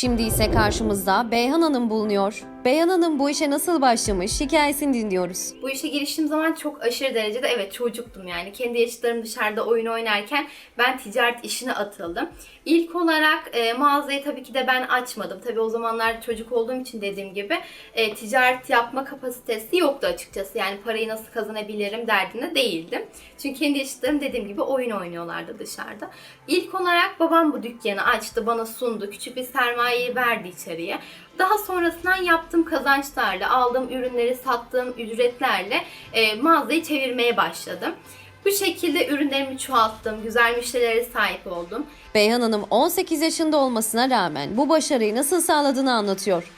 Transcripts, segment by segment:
Şimdi ise karşımızda Beyhan Hanım bulunuyor. Beyhan Hanım bu işe nasıl başlamış hikayesini dinliyoruz. Bu işe giriştiğim zaman çok aşırı derecede evet çocuktum yani. Kendi yaşıtlarım dışarıda oyun oynarken ben ticaret işine atıldım. İlk olarak e, mağazayı tabii ki de ben açmadım. Tabii o zamanlar çocuk olduğum için dediğim gibi e, ticaret yapma kapasitesi yoktu açıkçası. Yani parayı nasıl kazanabilirim derdinde değildim. Çünkü kendi yaşıtlarım dediğim gibi oyun oynuyorlardı dışarıda. İlk olarak babam bu dükkanı açtı, bana sundu. Küçük bir sermayeyi verdi içeriye. Daha sonrasından yaptığım kazançlarla, aldığım ürünleri sattığım ücretlerle e, mağazayı çevirmeye başladım. Bu şekilde ürünlerimi çoğalttım, güzel müşterilere sahip oldum. Beyhan Hanım 18 yaşında olmasına rağmen bu başarıyı nasıl sağladığını anlatıyor.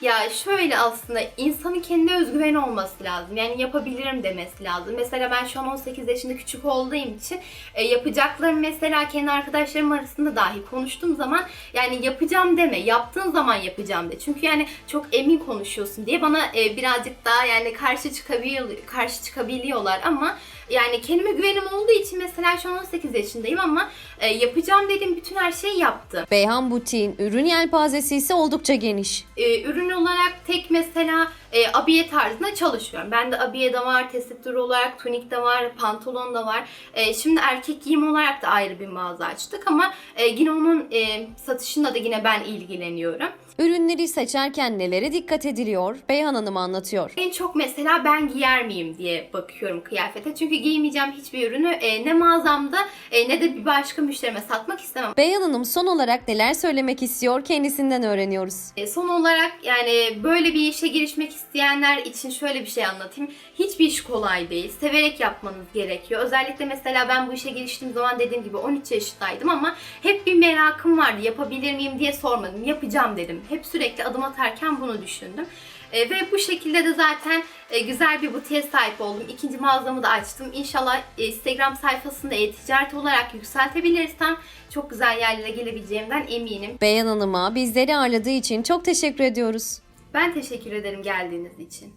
Ya şöyle aslında insanın kendine özgüveni olması lazım. Yani yapabilirim demesi lazım. Mesela ben şu an 18 yaşında küçük olduğum için e, yapacaklarım mesela kendi arkadaşlarım arasında dahi konuştuğum zaman yani yapacağım deme. Yaptığın zaman yapacağım de. Çünkü yani çok emin konuşuyorsun diye bana e, birazcık daha yani karşı çıkabiliyor karşı çıkabiliyorlar ama yani kendime güvenim olduğu için mesela şu an 18 yaşındayım ama e, yapacağım dediğim bütün her şeyi yaptım. Beyhan Butiğin ürün yelpazesi ise oldukça geniş. e, ürün olarak tek mesela e, abiye tarzında çalışıyorum. Bende abiye de var, tesettür olarak tunik de var, pantolon da var. E, şimdi erkek giyim olarak da ayrı bir mağaza açtık ama e, yine onun e, satışında da yine ben ilgileniyorum. Ürünleri seçerken nelere dikkat ediliyor Beyhan Hanım anlatıyor. En çok mesela ben giyer miyim diye bakıyorum kıyafete. Çünkü giymeyeceğim hiçbir ürünü e, ne mağazamda e, ne de bir başka müşterime satmak istemem. Beyhan Hanım son olarak neler söylemek istiyor kendisinden öğreniyoruz. E, Son olarak yani böyle bir işe girişmek isteyenler için şöyle bir şey anlatayım. Hiçbir iş kolay değil. Severek yapmanız gerekiyor. Özellikle mesela ben bu işe giriştiğim zaman dediğim gibi 13 yaşındaydım ama hep bir merakım vardı. Yapabilir miyim diye sormadım. Yapacağım dedim. Hep sürekli adım atarken bunu düşündüm. E, ve bu şekilde de zaten e, güzel bir butiğe sahip oldum. İkinci mağazamı da açtım. İnşallah e, Instagram sayfasında e-ticaret olarak yükseltebilirsem çok güzel yerlere gelebileceğimden eminim. Beyhan Hanım'a bizleri ağırladığı için çok teşekkür ediyoruz. Ben teşekkür ederim geldiğiniz için.